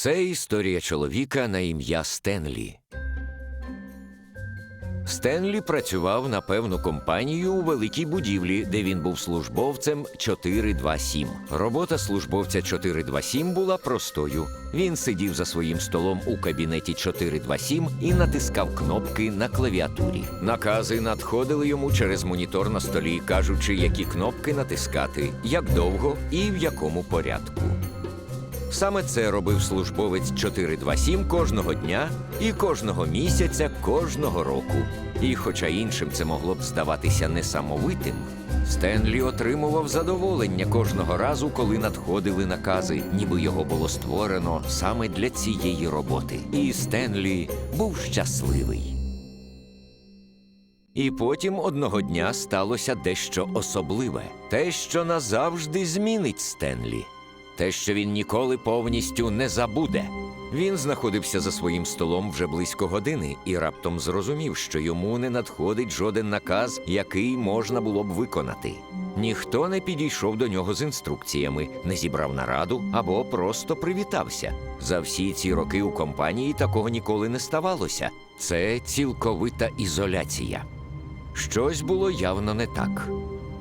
Це історія чоловіка на ім'я Стенлі. Стенлі працював на певну компанію у великій будівлі, де він був службовцем 427. Робота службовця 427 була простою. Він сидів за своїм столом у кабінеті 427 і натискав кнопки на клавіатурі. Накази надходили йому через монітор на столі, кажучи, які кнопки натискати, як довго і в якому порядку. Саме це робив службовець 427 кожного дня і кожного місяця кожного року. І хоча іншим це могло б здаватися несамовитим, Стенлі отримував задоволення кожного разу, коли надходили накази, ніби його було створено саме для цієї роботи. І Стенлі був щасливий. І потім одного дня сталося дещо особливе, те, що назавжди змінить Стенлі те, що він ніколи повністю не забуде. Він знаходився за своїм столом вже близько години і раптом зрозумів, що йому не надходить жоден наказ, який можна було б виконати. Ніхто не підійшов до нього з інструкціями, не зібрав нараду або просто привітався. За всі ці роки у компанії такого ніколи не ставалося. Це цілковита ізоляція. Щось було явно не так.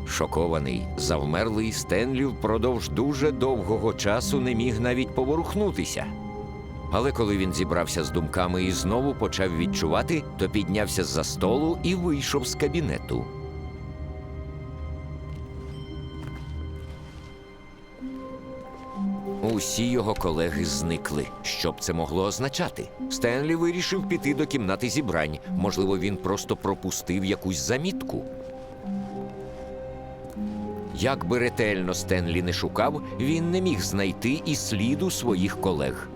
Шокований, завмерлий Стенлі впродовж дуже довгого часу не міг навіть поворухнутися. Але коли він зібрався з думками і знову почав відчувати, то піднявся з-за столу і вийшов з кабінету. Усі його колеги зникли. Що б це могло означати? Стенлі вирішив піти до кімнати зібрань. Можливо, він просто пропустив якусь замітку. Як би ретельно Стенлі не шукав, він не міг знайти і сліду своїх колег.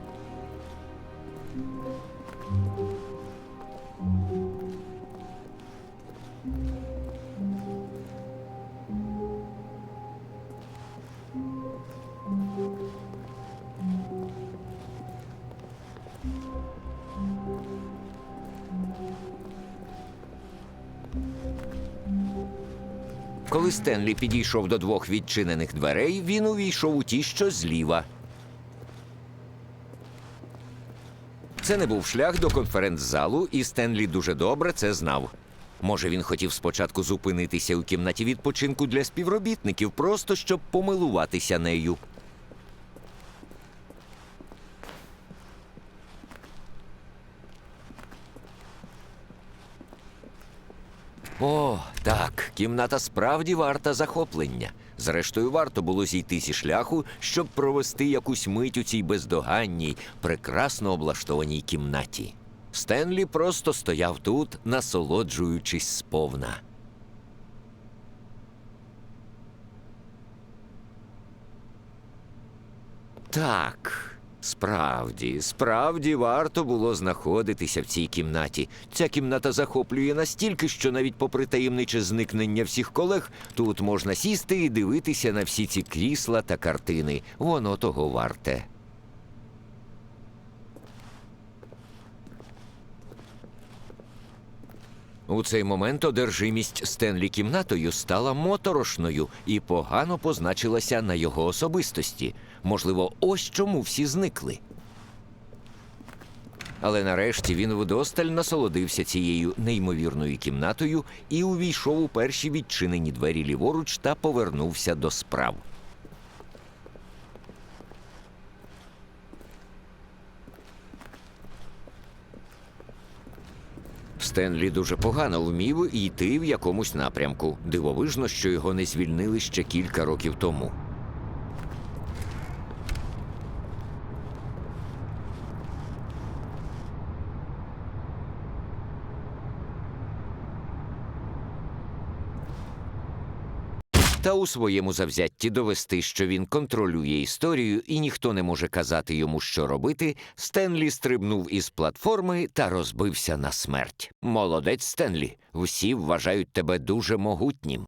Коли Стенлі підійшов до двох відчинених дверей, він увійшов у ті, що зліва. Це не був шлях до конференц-залу, і Стенлі дуже добре це знав. Може, він хотів спочатку зупинитися у кімнаті відпочинку для співробітників, просто щоб помилуватися нею. О, так, кімната справді варта захоплення. Зрештою, варто було зійти зі шляху, щоб провести якусь мить у цій бездоганній, прекрасно облаштованій кімнаті. Стенлі просто стояв тут, насолоджуючись сповна. Так, справді, справді варто було знаходитися в цій кімнаті. Ця кімната захоплює настільки, що навіть попри таємниче зникнення всіх колег, тут можна сісти і дивитися на всі ці крісла та картини. Воно того варте. У цей момент одержимість Стенлі кімнатою стала моторошною і погано позначилася на його особистості. Можливо, ось чому всі зникли. Але нарешті він вдосталь насолодився цією неймовірною кімнатою і увійшов у перші відчинені двері ліворуч та повернувся до справ. Стенлі дуже погано вмів йти в якомусь напрямку. Дивовижно, що його не звільнили ще кілька років тому. Та у своєму завзятті довести, що він контролює історію і ніхто не може казати йому, що робити, Стенлі стрибнув із платформи та розбився на смерть. Молодець, Стенлі. Всі вважають тебе дуже могутнім.